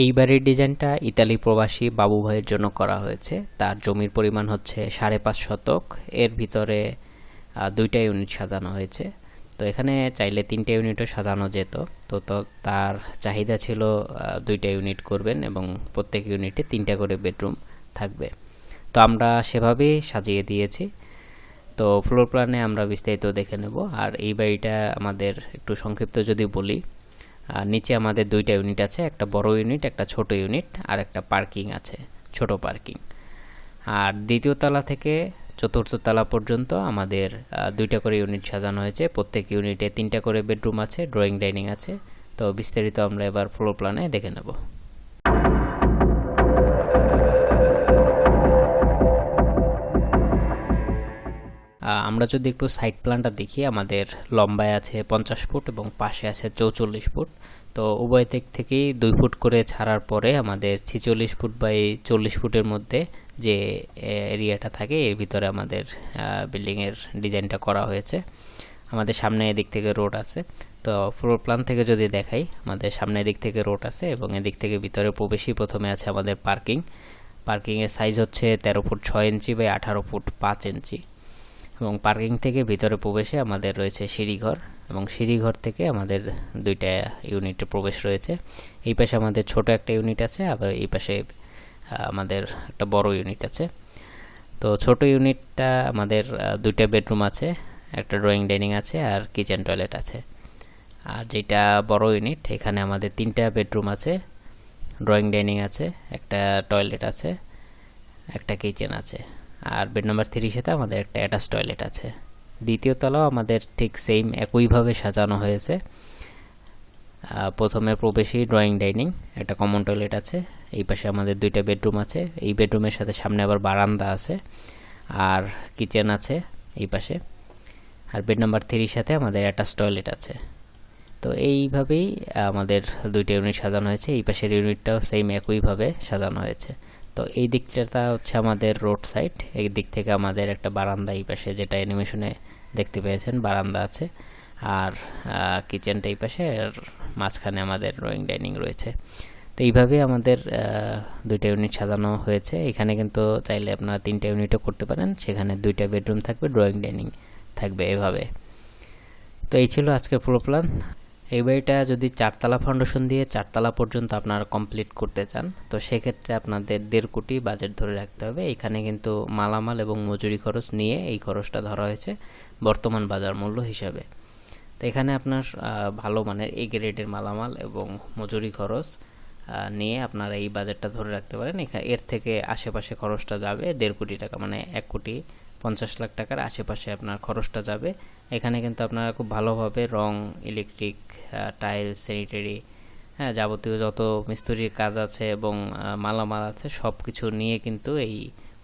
এই বাড়ির ডিজাইনটা ইতালি প্রবাসী বাবু ভাইয়ের জন্য করা হয়েছে। তার জমির পরিমাণ হচ্ছে সাড়ে পাঁচ শতক। এর ভিতরে দুইটা ইউনিট সাজানো হয়েছে। তো এখানে চাইলে তিনটে ইউনিটও সাজানো যেত। তো তো তার চাহিদা ছিল দুইটা ইউনিট করবেন এবং প্রত্যেক ইউনিটে তিনটা করে বেডরুম থাকবে। তো আমরা সেভাবেই সাজিয়ে দিয়েছি। তো ফ্লোর প্ল্যানে আমরা বিস্তারিত দেখে নেব। আর এই বাড়িটা আমাদের একটু সংক্ষিপ্ত যদি বলি আর নিচে আমাদের দুইটা ইউনিট আছে, একটা বড় ইউনিট একটা ছোট ইউনিট আর একটা পার্কিং আছে, ছোট পার্কিং আর দ্বিতীয় তলা থেকে চতুর্থ তলা পর্যন্ত আমাদের দুইটা করে ইউনিট সাজানো হয়েছে। প্রত্যেক ইউনিটে তিনটা করে বেডরুম আছে ড্রয়িং ডাইনিং আছে। তো বিস্তারিত আমরা এবার ফ্লোর প্ল্যানে দেখে নেব। আমরা যদি একটু সাইড প্ল্যানটা দেখি, আমাদের লম্বায় আছে পঞ্চাশ ফুট এবং পাশে আছে চৌচল্লিশ ফুট। তো উভয় দিক থেকেই দুই ফুট করে ছাড়ার পরে আমাদের ছিচল্লিশ ফুট বাই চল্লিশ ফুটের মধ্যে যে এরিয়াটা থাকে, এর ভিতরে আমাদের বিল্ডিংয়ের ডিজাইনটা করা হয়েছে। আমাদের সামনে এদিক থেকে রোড আছে। তো ফ্লোর প্ল্যান থেকে যদি দেখাই, আমাদের সামনে এদিক থেকে রোড আছে এবং এদিক থেকে ভিতরে প্রবেশই প্রথমে আছে আমাদের পার্কিং পার্কিংয়ের সাইজ হচ্ছে তেরো ফুট ছয় ইঞ্চি বাই আঠারো ফুট পাঁচ ইঞ্চি এবং পার্কিং থেকে ভিতরে প্রবেশে আমাদের রয়েছে সিঁড়িঘর এবং সিঁড়িঘর থেকে আমাদের দুইটা ইউনিটে প্রবেশ রয়েছে। এই পাশে আমাদের ছোট একটা ইউনিট আছে, আবার এই পাশে আমাদের একটা বড় ইউনিট আছে। তো ছোট ইউনিটটা আমাদের দুইটা বেডরুম আছে, একটা ড্রয়িং ডাইনিং আছে আর কিচেন টয়লেট আছে। আর যেটা বড় ইউনিট, এখানে আমাদের তিনটা বেডরুম আছে, ড্রয়িং ডাইনিং আছে, একটা টয়লেট আছে, একটা কিচেন আছে। আর বেড নাম্বার থ্রির সাথে আমাদের একটা অ্যাটাচ টয়লেট আছে। দ্বিতীয় তলাও আমাদের ঠিক সেম একইভাবে সাজানো হয়েছে। প্রথমে প্রবেশী ড্রয়িং ডাইনিং একটা কমন টয়লেট আছে। এই পাশে আমাদের দুইটা বেডরুম আছে। এই বেডরুমের সাথে সামনে আবার বারান্দা আছে। আর কিচেন আছে এই পাশে। আর বেড নাম্বার থ্রির সাথে আমাদের অ্যাটাচ টয়লেট আছে। তো এইভাবেই আমাদের দুইটা ইউনিট সাজানো হয়েছে। এই পাশের ইউনিটটাও সেম একইভাবে সাজানো হয়েছে। তো এই দিকটা হচ্ছে আমাদের রোড সাইড এই দিক থেকে আমাদের একটা বারান্দা এই পাশে, যেটা অ্যানিমেশনে দেখতে পেয়েছেন, বারান্দা আছে। আর কিচেনটা এই পাশে, আর মাঝখানে আমাদের ড্রয়িং ডাইনিং রয়েছে। তো এইভাবে আমাদের দুইটা ইউনিট সাজানো হয়েছে। এখানে কিন্তু চাইলে আপনারা তিনটা ইউনিটও করতে পারেন। সেখানে দুইটা বেডরুম থাকবে ড্রয়িং ডাইনিং থাকবে এভাবে। তো এই ছিল আজকের পুরো প্ল্যান এই বাড়িটা যদি চারতলা ফাউন্ডেশন দিয়ে চারতলা পর্যন্ত আপনারা কমপ্লিট করতে চান, তো সেক্ষেত্রে আপনাদের দেড় কোটি বাজেট ধরে রাখতে হবে। এখানে কিন্তু মালামাল এবং মজুরি খরচ নিয়ে এই খরচটা ধরা হয়েছে বর্তমান বাজার মূল্য হিসাবে। তো এখানে আপনার ভালো মানের এ গ্রেডের মালামাল এবং মজুরি খরচ নিয়ে আপনারা এই বাজেটটা ধরে রাখতে পারেন। এখানে এর থেকে আশেপাশে খরচটা যাবে দেড় কোটি টাকা মানে এক কোটি পঞ্চাশ লাখ টাকার আশেপাশে আপনার খরচটা যাবে। এখানে কিন্তু আপনারা খুব ভালোভাবে রং ইলেকট্রিক টাইলস স্যানিটারি হ্যাঁ যাবতীয় যত মিস্ত্রির কাজ আছে এবং মালামাল আছে সব কিছু নিয়ে কিন্তু এই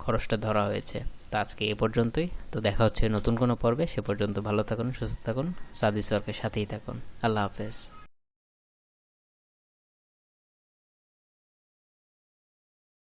খরচটা ধরা হয়েছে। তো আজকে এ পর্যন্তই। তো দেখা হচ্ছে নতুন কোনো পর্বে। সে পর্যন্ত ভালো থাকুন, সুস্থ থাকুন সাদি সরকারের সাথেই থাকুন। আল্লাহ হাফেজ।